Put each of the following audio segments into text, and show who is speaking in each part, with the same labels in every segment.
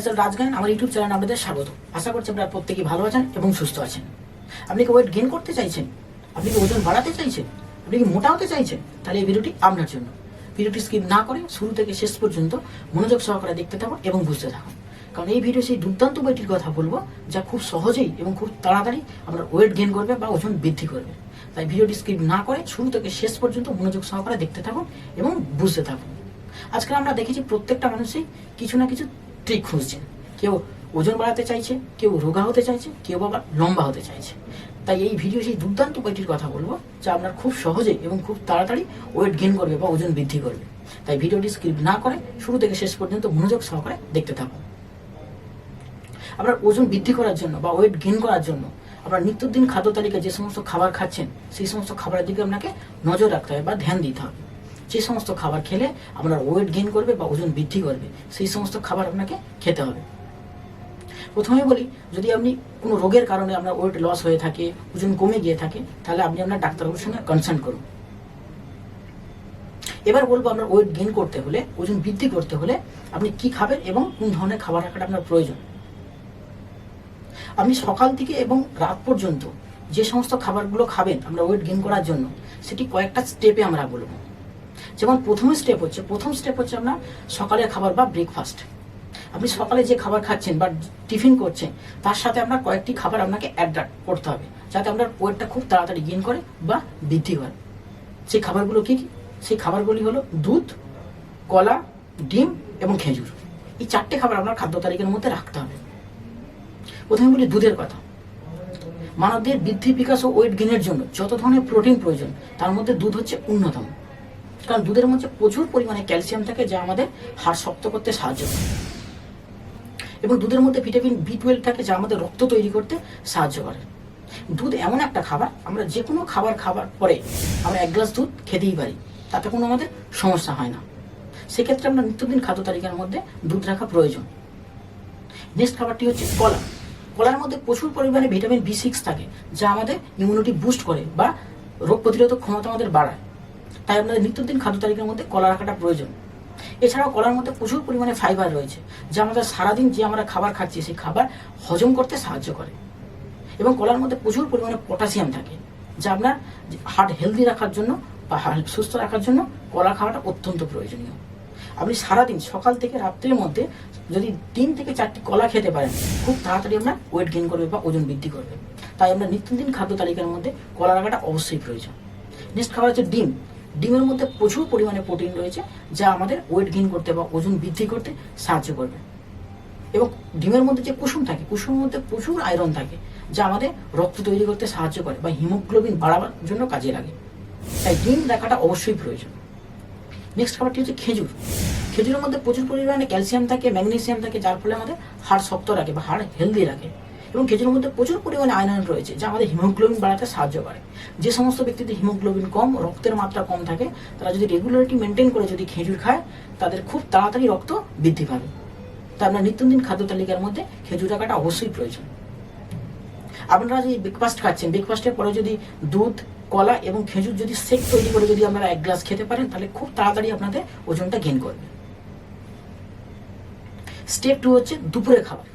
Speaker 1: Micellar রাজগান আমার YouTube channel আপনাদের স্বাগত। আশা করছি আপনারা প্রত্যেকেই ভালো আছেন এবং সুস্থ আছেন। আপনি কি ওয়েট গেইন করতে চাইছেন? আপনি কি ওজন বাড়াতে চাইছেন? আপনি কি মোটা হতে চাইছেন? তাহলে এই ভিডিওটি আপনার জন্য। ভিডিওটি স্কিপ না করে শুরু থেকে শেষ পর্যন্ত মনোযোগ সহকারে দেখতে থাকুন এবং বুঝতে থাকুন। কারণ এই ভিডিও সেই দুর্দান্ত বইটির কথা বলব, যা খুব সহজেই এবং খুব তাড়াতাড়ি আপনার ওয়েট গেইন করবে বা ওজন বৃদ্ধি করবে। তাই ভিডিওটি স্কিপ না করে শুরু থেকে শেষ পর্যন্ত মনোযোগ সহকারে দেখতে থাকুন এবং বুঝতে থাকুন। আজকাল আমরা দেখেছি প্রত্যেকটা মানুষই কিছু না কিছু ট্রিক খুঁজছেন। কেউ ওজন বাড়াতে চাইছে, কেউ রোগা হতে চাইছে, কেউ আবার লম্বা হতে চাইছে। তাই এই ভিডিও সেই দুর্দান্ত বইটির কথা বলব, যা আপনার খুব সহজে এবং খুব তাড়াতাড়ি ওয়েট গেইন করবে বা ওজন বৃদ্ধি করবে। তাই ভিডিওটি স্কিপ না করে শুরু থেকে শেষ পর্যন্ত মনোযোগ সহকারে দেখতে থাকুন। আপনার ওজন বৃদ্ধি করার জন্য বা ওয়েট গেইন করার জন্য আপনার নিত্যদিন খাদ্য তালিকায় যে সমস্ত খাবার খাচ্ছেন, সেই সমস্ত খাবারের দিকে আপনাকে নজর রাখতে হবে বা ধ্যান দিতে হবে। যে সমস্ত খাবার খেলে আপনার ওয়েট গেইন করবে বা ওজন বৃদ্ধি করবে, সেই সমস্ত খাবার আপনাকে খেতে হবে। প্রথমে বলি, যদি আপনি কোনো রোগের কারণে আপনার ওয়েট লস হয়ে থাকে, ওজন কমে গিয়ে থাকে, তাহলে আপনি আপনার ডাক্তারবাবুর সঙ্গে কনসাল্ট করুন। এবার বলব আপনার ওয়েট গেইন করতে হলে, ওজন বৃদ্ধি করতে হলে আপনি কি খাবেন এবং কোন ধরনের খাবার রাখাটা আপনার প্রয়োজন। আপনি সকাল থেকে এবং রাত পর্যন্ত যে সমস্ত খাবারগুলো খাবেন আমরা ওয়েট গেইন করার জন্য, সেটি কয়েকটা স্টেপে আমরা বলব। যেমন প্রথম স্টেপ হচ্ছে, প্রথম স্টেপ হচ্ছে আপনার সকালের খাবার বা ব্রেকফাস্ট আপনি সকালে যে খাবার খাচ্ছেন বা টিফিন করছেন, তার সাথে আপনার কয়েকটি খাবার আপনাকে অ্যাড করতে হবে, যাতে আপনার ওয়েটটা খুব তাড়াতাড়ি গেন করে বা বৃদ্ধি করে সেই খাবারগুলো কি কি? সেই খাবারগুলি হলো দুধ, কলা, ডিম এবং খেজুর। এই চারটে খাবার আপনার খাদ্য তালিকার মধ্যে রাখতে হবে। প্রথমে বলি দুধের কথা। মানবদের বৃদ্ধি, বিকাশ ও ওয়েট গেইনের জন্য যত ধরনের প্রোটিন প্রয়োজন, তার মধ্যে দুধ হচ্ছে অন্যতম। কারণ দুধের মধ্যে প্রচুর পরিমাণে ক্যালসিয়াম থাকে যা আমাদের হাড় শক্ত করতে সাহায্য করে। এবং দুধের মধ্যে ভিটামিন বি টুয়েলভ থাকে যা আমাদের রক্ত তৈরি করতে সাহায্য করে। দুধ এমন একটা খাবার, আমরা যে কোনো খাবার খাবার পরে আমরা এক গ্লাস দুধ খেতেই পারি, তাতে কোনো আমাদের সমস্যা হয় না। সেক্ষেত্রে আমরা নিত্যদিন খাদ্য তালিকার মধ্যে দুধ রাখা প্রয়োজন। নেক্সট খাবারটি হচ্ছে কলা। কলার মধ্যে প্রচুর পরিমাণে ভিটামিন বি সিক্স থাকে, যা আমাদের ইমিউনিটি বুস্ট করে বা রোগ প্রতিরোধক ক্ষমতা আমাদের বাড়ায়। তাই আপনাদের নিত্যদিন খাদ্য তালিকার মধ্যে কলা রাখাটা প্রয়োজন। এছাড়াও কলার মধ্যে প্রচুর পরিমাণে ফাইবার রয়েছে, যা আমাদের সারাদিন যে আমরা খাবার খাচ্ছি, সেই খাবার হজম করতে সাহায্য করে। এবং কলার মধ্যে প্রচুর পরিমাণে পটাশিয়াম থাকে, যা আপনার হার্ট হেলদি রাখার জন্য বা হার্ট সুস্থ রাখার জন্য কলা খাওয়াটা অত্যন্ত প্রয়োজনীয়। আপনি সারাদিন সকাল থেকে রাত্রের মধ্যে যদি তিন থেকে চারটি কলা খেতে পারেন, খুব তাড়াতাড়ি আপনার ওয়েট গেইন করবে বা ওজন বৃদ্ধি করবে। তাই আমরা নিত্যদিন খাদ্য তালিকার মধ্যে কলা রাখাটা অবশ্যই প্রয়োজন। নেক্সট খাবার হচ্ছে ডিম। ডিমের মধ্যে প্রচুর পরিমাণে প্রোটিন রয়েছে যা আমাদের ওয়েট গেইন করতে বা ওজন বৃদ্ধি করতে সাহায্য করবে। এবং ডিমের মধ্যে যে কুসুম থাকে, কুসুমের মধ্যে প্রচুর আয়রন থাকে, যা আমাদের রক্ত তৈরি করতে সাহায্য করে বা হিমোগ্লোবিন বাড়াবার জন্য কাজে লাগে। তাই ডিম দেখাটা অবশ্যই প্রয়োজন। নেক্সট খাবারটি হচ্ছে খেজুর। খেজুরের মধ্যে প্রচুর পরিমাণে ক্যালসিয়াম থাকে ম্যাগনেসিয়াম থাকে, যার ফলে আমাদের হাড় শক্ত রাখে বা হাড় হেলদি রাখে। এবং খেজুরের মধ্যে প্রচুর পরিমাণে আয়রন রয়েছে, যা আমাদের হিমোগ্লোবিন বাড়াতে সাহায্য করে। যে সমস্ত ব্যক্তিদের হিমোগ্লোবিন কম, রক্তের মাত্রা কম থাকে, তারা যদি রেগুলারিটি মেনটেন করে যদি খেজুর খায়, তাদের খুব তাড়াতাড়ি রক্ত বৃদ্ধি পাবে। তাই আপনার নিত্যদিন খাদ্য তালিকার মধ্যে খেজুর রাখাটা অবশ্যই প্রয়োজন। আপনারা যে ব্রেকফাস্ট খাচ্ছেন ব্রেকফাস্টের পরে যদি দুধ, কলা এবং খেজুর যদি শেক তৈরি করে যদি আপনারা এক গ্লাস খেতে পারেন, তাহলে খুব তাড়াতাড়ি আপনাদের ওজনটা গেইন করবে। স্টেপ টু হচ্ছে দুপুরে খাবার।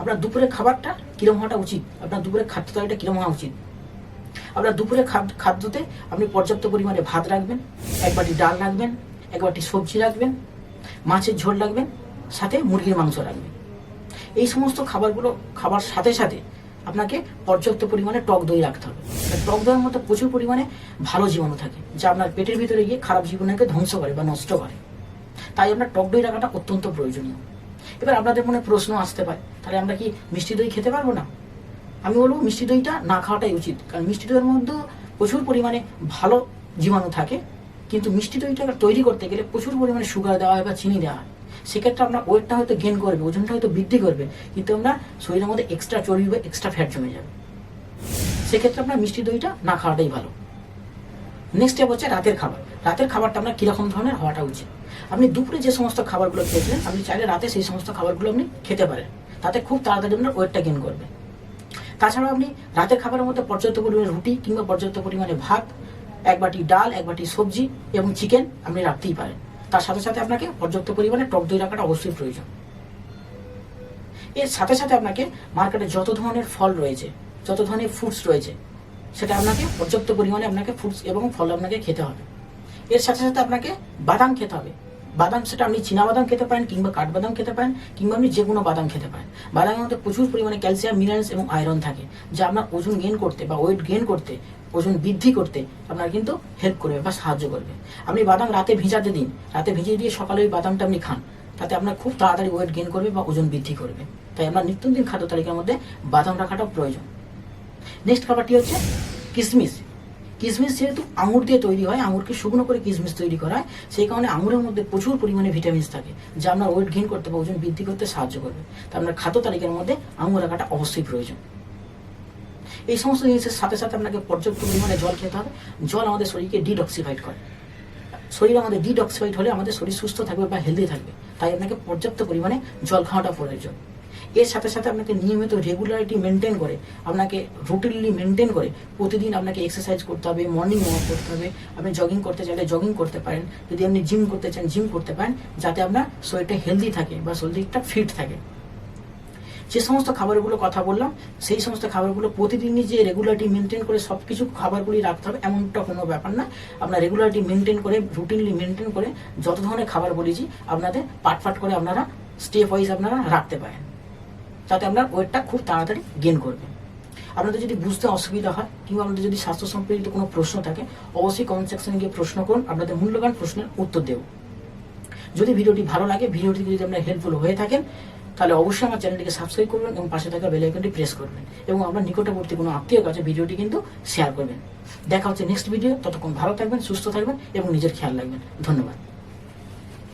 Speaker 1: আপনার দুপুরে খাবারটা কিরম হওয়াটা উচিত? আপনার দুপুরে খাদ্য তালিকাটা কিরম হওয়া উচিত? আপনার দুপুরে খাদ্যতে আপনি পর্যাপ্ত পরিমাণে ভাত রাখবেন, এক বাটি ডাল রাখবেন, এক বাটি সবজি রাখবেন, মাছের ঝোল রাখবেন, সাথে মুরগির মাংস রাখবেন। এই সমস্ত খাবারগুলো খাবার সাথে সাথে আপনাকে পর্যাপ্ত পরিমাণে টক দই রাখতে হবে। টক দইয়ের মধ্যে প্রচুর পরিমাণে ভালো জীবাণু থাকে, যা আপনার পেটের ভিতরে গিয়ে খারাপ জীবনকে ধ্বংস করে বা নষ্ট করে। তাই আপনার টক দই রাখাটা অত্যন্ত প্রয়োজনীয়। এবার আপনাদের মনে প্রশ্ন আসতে পারে, তাহলে আমরা কি মিষ্টি দই খেতে পারব না? আমি বলব মিষ্টি দইটা না খাওয়াটাই উচিত, কারণ মিষ্টি দইয়ের মধ্যে প্রচুর পরিমাণে ভালো জীবাণু থাকে, কিন্তু মিষ্টি দইটা তৈরি করতে গেলে প্রচুর পরিমাণে সুগার দেওয়া হয় বা চিনি দেওয়া হয়। সেক্ষেত্রে আপনার ওয়েটটা হয়তো গেন করবে, ওজনটা হয়তো বৃদ্ধি করবে, কিন্তু আপনার শরীরের মধ্যে এক্সট্রা চর্বি বা এক্সট্রা ফ্যাট জমে যাবে। সেক্ষেত্রে আপনার মিষ্টি দইটা না খাওয়াটাই ভালো। নেক্সট স্টেপ হচ্ছে রাতের খাবার। রাতের খাবারটা আপনার কীরকম ধরনের হওয়াটা উচিত? আপনি দুপুরে যে সমস্ত খাবারগুলো খেয়েছিলেন, আপনি চাইলে রাতে সেই সমস্ত খাবারগুলো আপনি খেতে পারেন। তাতে খুব তাড়াতাড়ি আপনার ওয়েটটা গেন করবে। তাছাড়াও আপনি রাতের খাবারের মধ্যে পর্যাপ্ত পরিমাণে রুটি কিংবা পর্যাপ্ত পরিমাণে ভাত, এক বাটি ডাল, এক বাটি সবজি এবং চিকেন আপনি রাখতেই পারেন। তার সাথে সাথে আপনাকে পর্যাপ্ত পরিমাণে টক দই রাখাটা অবশ্যই প্রয়োজন। এর সাথে সাথে আপনাকে মার্কেটে যত ধরনের ফল রয়েছে, যত ধরনের ফ্রুটস রয়েছে, সেটা আপনাকে পর্যাপ্ত পরিমাণে আপনাকে ফ্রুটস এবং ফল আপনাকে খেতে হবে। এর সাথে সাথে আপনাকে বাদাম খেতে হবে। বাদাম সেটা আপনি চীনা বাদাম খেতে পারেন কিংবা কাঠবাদাম খেতে পারেন কিংবা আপনি যে কোনো বাদাম খেতে পারেন। বাদামের মধ্যে প্রচুর পরিমাণে ক্যালসিয়াম, মিনারেলস এবং আয়রন থাকে, যা আপনার ওজন গেইন করতে বা ওয়েট গেইন করতে, ওজন বৃদ্ধি করতে আপনার কিন্তু হেল্প করবে বা সাহায্য করবে। আপনি বাদাম রাতে ভিজাতে দিন। রাতে ভিজিয়ে দিয়ে সকালে ওই বাদামটা আপনি খান। তাতে আপনার খুব তাড়াতাড়ি ওয়েট গেইন করবে বা ওজন বৃদ্ধি করবে। তাই আপনার নিত্যদিন খাদ্য তালিকার মধ্যে বাদাম রাখাটা প্রয়োজন। নেক্সট খাবারটি হচ্ছে কিশমিশ কিশমিশ যেহেতু আঙুর দিয়ে তৈরি হয়, আঙুরকে শুকনো করে কিশমিশ তৈরি করা হয়, সেই কারণে আঙুরের মধ্যে প্রচুর পরিমাণে ভিটামিনস থাকে, যা আপনার ওয়েট গেইন করতে বা ওজন বৃদ্ধি করতে সাহায্য করবে। তা আপনার খাদ্য তালিকার মধ্যে আঙুর রাখাটা অবশ্যই প্রয়োজন। এই সমস্ত জিনিসের সাথে সাথে আপনাকে পর্যাপ্ত পরিমাণে জল খেতে হবে। জল আমাদের শরীরকে ডিডক্সিফাইড করে। শরীর আমাদের ডিডক্সিফাইড হলে আমাদের শরীর সুস্থ থাকবে বা হেলদি থাকবে। তাই আপনাকে পর্যাপ্ত পরিমাণে জল খাওয়াটা প্রয়োজন। এর সাথে সাথে আপনাকে নিয়মিত রেগুলারিটি মেনটেন করে, আপনাকে রুটিনলি মেনটেন করে, প্রতিদিন আপনাকে এক্সারসাইজ করতে হবে মর্নিং ওয়াক করতে হবে, আপনি জগিং করতে চাইলে জগিং করতে পারেন, যদি আপনি জিম করতে চান জিম করতে পারেন, যাতে আপনার শরীরটা হেলদি থাকে বা শরীরটা ফিট থাকে। যে সমস্ত খাবারগুলো কথা বললাম, সেই সমস্ত খাবারগুলো প্রতিদিনই যে রেগুলারিটি মেনটেন করে সব কিছু খাবারগুলি রাখতে হবে, এমনটা কোনো ব্যাপার না। আপনার রেগুলারিটি মেনটেন করে রুটিনলি মেনটেন করে যত ধরনের খাবার বলেছি, আপনাদের পাট পাট করে আপনারা স্টেপ ওয়াইজ আপনারা রাখতে পারেন। যাতে আপনার ওয়েটটা খুব তাড়াতাড়ি গেন করবে। আপনাদের যদি বুঝতে অসুবিধা হয়, কিংবা আপনাদের যদি স্বাস্থ্য সম্পর্কিত কোনো প্রশ্ন থাকে, অবশ্যই কমেন্ট সেকশনে গিয়ে প্রশ্ন করুন, আপনাদের মূল্যবান প্রশ্নের উত্তর দেব। যদি ভিডিওটি ভালো লাগে, ভিডিওটি যদি আপনার হেল্পফুল হয়ে থাকেন, তাহলে অবশ্যই আমার চ্যানেলটিকে সাবস্ক্রাইব করবেন এবং পাশে থাকা বেল আইকনটি প্রেস করবেন এবং আপনার নিকটবর্তী কোনো আত্মীয় কাছে ভিডিওটি কিন্তু শেয়ার করবেন। দেখা হচ্ছে নেক্সট ভিডিও ততক্ষণ ভালো থাকবেন, সুস্থ থাকবেন এবং নিজের খেয়াল রাখবেন। ধন্যবাদ।